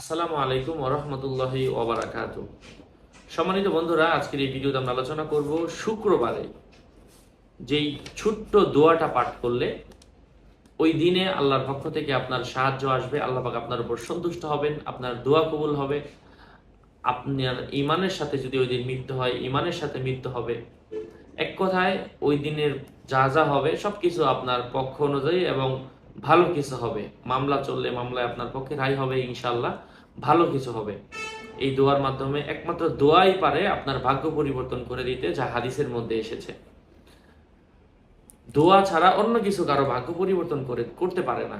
আসসালামু আলাইকুম ওরহমতুল্লাহি ওবরাকাত। সম্মানিত বন্ধুরা, আজকের এই ভিডিওতে আমরা আলোচনা করব শুক্রবারে যেই ছোট্ট দোয়াটা পাঠ করলে ওই দিনে আল্লাহর পক্ষ থেকে আপনার সাহায্য আসবে, আল্লাহ পাক আপনার উপর সন্তুষ্ট হবেন, আপনার দোয়া কবুল হবে, আপনার ইমানের সাথে যদি ওই দিন মৃত্যু হয় ইমানের সাথে মৃত্যু হবে, এক কথায় ওই দিনের যা যা হবে সবকিছু আপনার পক্ষ অনুযায়ী এবং ভালো কিছু হবে। মামলা চললে মামলায় আপনার পক্ষে রায় হবে ইনশাল্লাহ ভালো কিছু হবে। এই দোয়ার মাধ্যমে একমাত্র দোয়াই পারে আপনার ভাগ্য পরিবর্তন করে দিতে, যা হাদিসের মধ্যে এসেছে। দোয়া ছাড়া অন্য কিছু কারও ভাগ্য পরিবর্তন করে, করতে পারে না।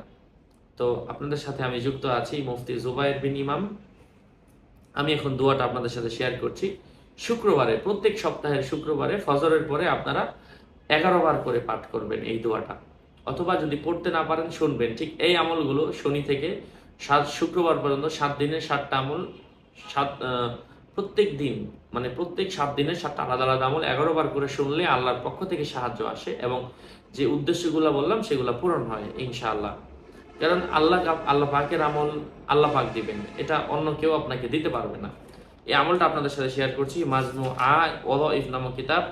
তো আপনাদের সাথে আমি যুক্ত আছি মুফতি জুবাইর বিন ইমাম। আমি এখন দোয়াটা আপনাদের সাথে শেয়ার করছি। শুক্রবারে, প্রত্যেক সপ্তাহের শুক্রবারে ফজরের পরে আপনারা এগারো বার করে পাঠ করবেন এই দোয়াটা। অথবা যদি পড়তে না পারেন শুনবেন। ঠিক এই আমলগুলো শনি থেকে সাত, শুক্রবার পর্যন্ত সাত দিনের সাতটা আমল, সাত প্রত্যেক দিন মানে প্রত্যেক সাত দিনের সাতটা আলাদা আলাদা আমল এগারো বার করে শুনলে আল্লাহর পক্ষ থেকে সাহায্য আসে এবং যে উদ্দেশ্যগুলো বললাম সেগুলো পূরণ হয় ইনশাআল্লাহ। কারণ আল্লাহ আল্লাহ পাকের আমল আল্লাহ পাক দিবেন, এটা অন্য কেউ আপনাকে দিতে পারবে না। এই আমলটা আপনাদের সাথে শেয়ার করছি মাজনু আ ওদ ইফ নামক কিতাব।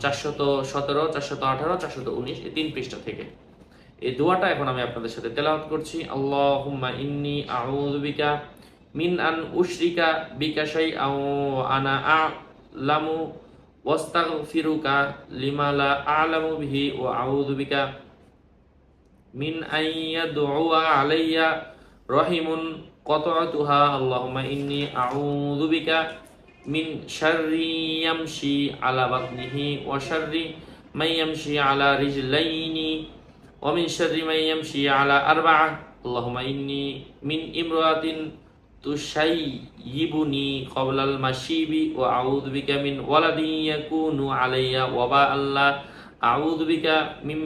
চারশত সতেরো, চারশত আঠারো, চারশত উনিশ, এই তিন পৃষ্ঠা থেকে। এই দোয়াটা এখন আমি আপনাদের সাথে তেলাওয়াত করছি। আল্লাহুম্মা ইন্নি আউযু মিন আন উশরিকা বিকাশাই শাইআও আনা আ'লামু ওয়াস্তাগফিরুকা ফিরুকা লিমালা আ'লামু বিহি ও আউযু মিন আইয়া দোয়া আলাইয়া রহিমুন কতআতুহা আল্লাহুম্মা ইন্নি আউযু মিন শাররি ইয়ামশি আলা বাতনিহি ওয়া শাররি মান ইয়ামশি আলা রিজলাইনি ওয়া মিন শাররি মান ইয়ামশি আলা আরবা'আ। আল্লাহুম্মা ইন্নি মিন ইমরাতিন তুশাইয়িবুনি ক্বাবলাল মাশিবি ওয়া আউযু বিকা মিন ওয়ালাদিন ইয়াকুনু আলাইয়া ওয়াবা আল্লাহ। আউযু বিকা মিম,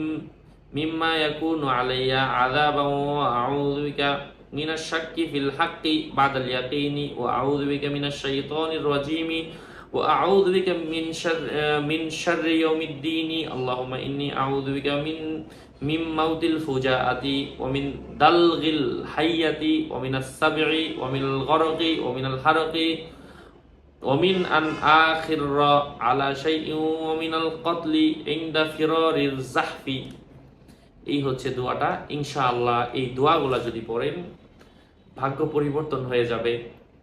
মিম্মা ইয়াকুনু আলাইয়া আযাবাও ওয়া আউযু বিকা من الشك في الحق بعد اليقين وأعوذ بك من الشيطان الرجيم وأعوذ بك من شر من شر يوم الدين اللهم إني أعوذ بك من من موت الفجاءة ومن دلغ الحية ومن السبع ومن الغرق ومن الحرق ومن أن آخر على شيء ومن القتل عند فرار الزحف এই হচ্ছে দোয়াটা। ইনশাআল্লাহ এই দোয়াগুলা যদি পড়েন, ভাগ্য পরিবর্তন হয়ে যাবে।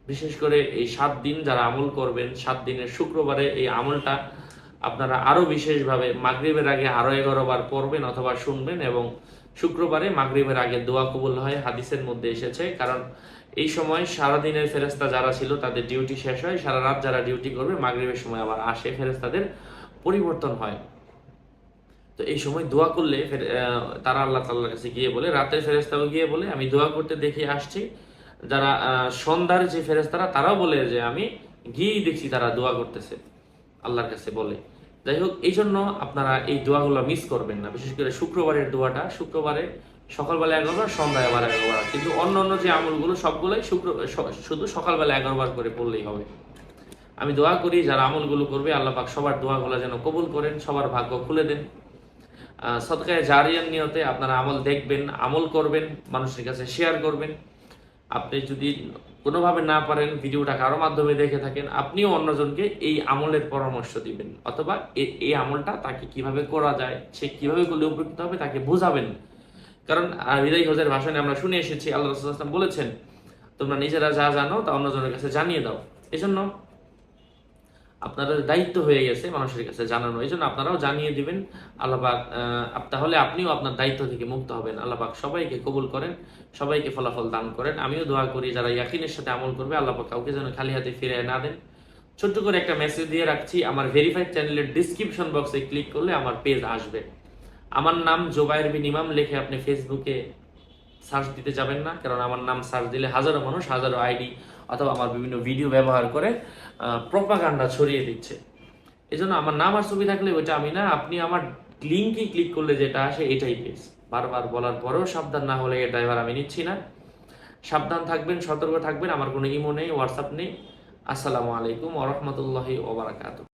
বিশেষ করে এই সাত দিন যারা আমল করবেন, সাত দিনের শুক্রবারে এই আমলটা আপনারা আরও বিশেষভাবে মাগরিবের আগে আরও এগারো বার পড়বেন অথবা শুনবেন এবং শুক্রবারে মাগরিবের আগে দোয়া কবুল হয়, হাদিসের মধ্যে এসেছে। কারণ এই সময় সারা দিনের ফেরেস্তা যারা ছিল তাদের ডিউটি শেষ হয়, সারা রাত যারা ডিউটি করবে, মাগরিবের সময় আবার আসে ফেরেস্তাদের পরিবর্তন হয়। তো এই সময় দোয়া করলে তারা আল্লাহ তাল্লার কাছে গিয়ে বলে, রাতের ফেরেস্তাও গিয়ে বলে, আমি দোয়া করতে দেখে আসছি। যারা সন্ধ্যার যে ফেরেস্তারা তারাও বলে যে, আমি গিয়েই দেখছি তারা দোয়া করতেছে। আল্লাহর কাছে বলে। যাই হোক, এই জন্য আপনারা এই দোয়াগুলো মিস করবেন না। বিশেষ করে শুক্রবারের দোয়াটা, শুক্রবারে সকালবেলা এগারোবার সন্ধ্যায় আবার এগারোবার কিন্তু অন্য অন্য যে আমলগুলো, সবগুলোই শুক্র শুধু সকালবেলা এগারোবার করে পড়লেই হবে। আমি দোয়া করি, যারা আমলগুলো করবে, আল্লাহ পাক সবার দোয়াগুলো যেন কবুল করেন, সবার ভাগ্য খুলে দেন। সদকায়ে জারিয়ার নিয়তে আপনারা আমল দেখবেন, আমল করবেন, মানুষের কাছে শেয়ার করবেন। আপনি যদি কোনোভাবে না পারেন ভিডিওটা কারও মাধ্যমে দেখে থাকেন, আপনিও অন্যজনকে এই আমলের পরামর্শ দিবেন। অথবা এই আমলটা তাকে কীভাবে করা যায়, সে কীভাবে করলে উপকৃত হবে, তাকে বোঝাবেন। কারণ হৃদয় হজের ভাষণে আমরা শুনে এসেছি, আল্লাহ বলেছেন, তোমরা নিজেরা যা জানো, তা অন্যজনের কাছে জানিয়ে দাও। এজন্য আপনাদের দায়িত্ব হয়ে গেছে মানুষের কাছে জানানো। এই জন্য আপনারাও জানিয়ে দিবেন, আল্লাহবাক তাহলে আপনিও আপনার দায়িত্ব থেকে মুক্ত হবেন। আল্লাহবাক সবাইকে কবুল করেন, সবাইকে ফলাফল দান করেন। আমিও দোয়া করি যারা ইয়াকিনের সাথে আমল করবে, আল্লাহবাক কাউকে যেন খালি হাতে ফিরে না দেন। ছোট্ট করে একটা মেসেজ দিয়ে রাখছি, আমার ভেরিফাইড চ্যানেলের ডিসক্রিপশন বক্সে ক্লিক করলে আমার পেজ আসবে। আমার নাম জোবায়ের বিন ইমাম, লিখে আপনি ফেসবুকে সার্চ দিতে যাবেন না, কারণ আমার নাম সার্চ দিলে হাজারো মানুষ হাজারো আইডি অথবা আমার বিভিন্ন ভিডিও ব্যবহার করে প্রপাগান্ডা ছড়িয়ে দিচ্ছে। এই জন্য আমার নাম আর ছবি থাকলে ওইটা আমি না, আপনি আমার লিঙ্কে ক্লিক করলে যেটা আসে এটাই পেজ বারবার বলার পরেও সাবধান না হলে এই ড্রাইভার আমি নিচ্ছি না। সাবধান থাকবেন, সতর্ক থাকবেন, আমার কোনো ইমো নেই হোয়াটসঅ্যাপ নেই। আসসালামু আলাইকুম ওরহমতুল্লাহি ওবরাকাতু